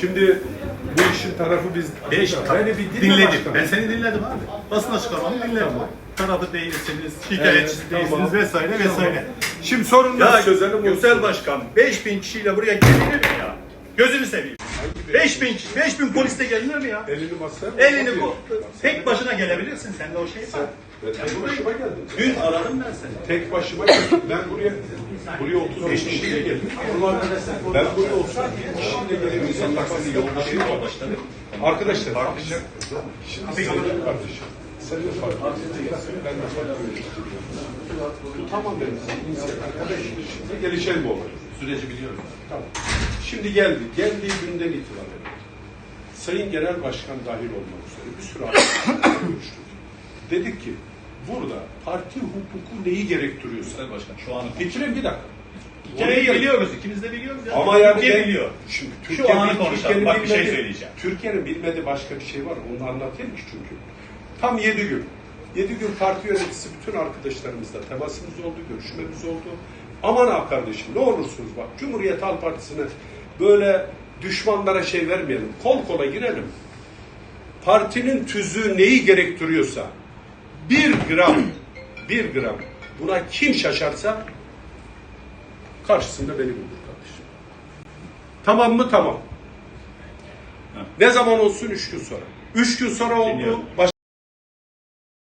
Şimdi bu işin tarafı biz... Beş, Beni bir dinle dinledim. başkanım. Ben seni dinledim abi. Basın açıklamamı dinledim. Tarafı değilsiniz, şikayetçi Evet, değilsiniz tamam. vesaire vesaire. Şimdi sorunları Ya çözelim. Yüksel Başkan 5000 kişiyle buraya gelinir mi ya? Gözünü seveyim. 5000 kişi, 5000 poliste gelinir mi ya? Elini masaya Elini bu tek başına gelebilirsin. Sende o şey var. Ben tek başıma geldim. Dün aradım ben seni. Tek başıma geldim. Ben buraya buraya 35 kişiyle geldim. Ben buraya 30 kişiyle gelen insanlar beni yoldaşım Başladı. Arkadaşlar, şimdi senin kardeşim, senin farkın, ben de farklı Bu tamam benim, insan arkadaş şimdi gelişelim olay. Süreci biliyorum. Tamam. Şimdi geldi, geldiği günden itibaren Sayın Genel Başkan dahil olmak üzere bir sürü arkadaşlarla görüştük. Dedik ki, burada parti hukuku neyi gerektiriyorsa, Yüksel Başkan şu an bitirin bir dakika. Hikayeyi Orayı- biliyoruz. ikimiz de biliyoruz ya. Ama yani Türkiye ben- biliyor. Şimdi Şu Türkiye'nin- anı konuşalım. Bak bir şey söyleyeceğim. Türkiye'nin bilmediği başka bir şey var. Onu anlatayım ki çünkü. Tam yedi gün. Yedi gün parti yöneticisi bütün arkadaşlarımızla temasımız oldu, görüşmemiz oldu. Aman ha kardeşim ne olursunuz bak Cumhuriyet Halk Partisi'ne böyle düşmanlara şey vermeyelim. Kol kola girelim. Partinin tüzüğü neyi gerektiriyorsa bir gram, bir gram buna kim şaşarsa karşısında beni bulur kardeşim. Tamam mı? Tamam. Ne zaman olsun? Üç gün sonra. Üç gün sonra oldu. Dinliyorum.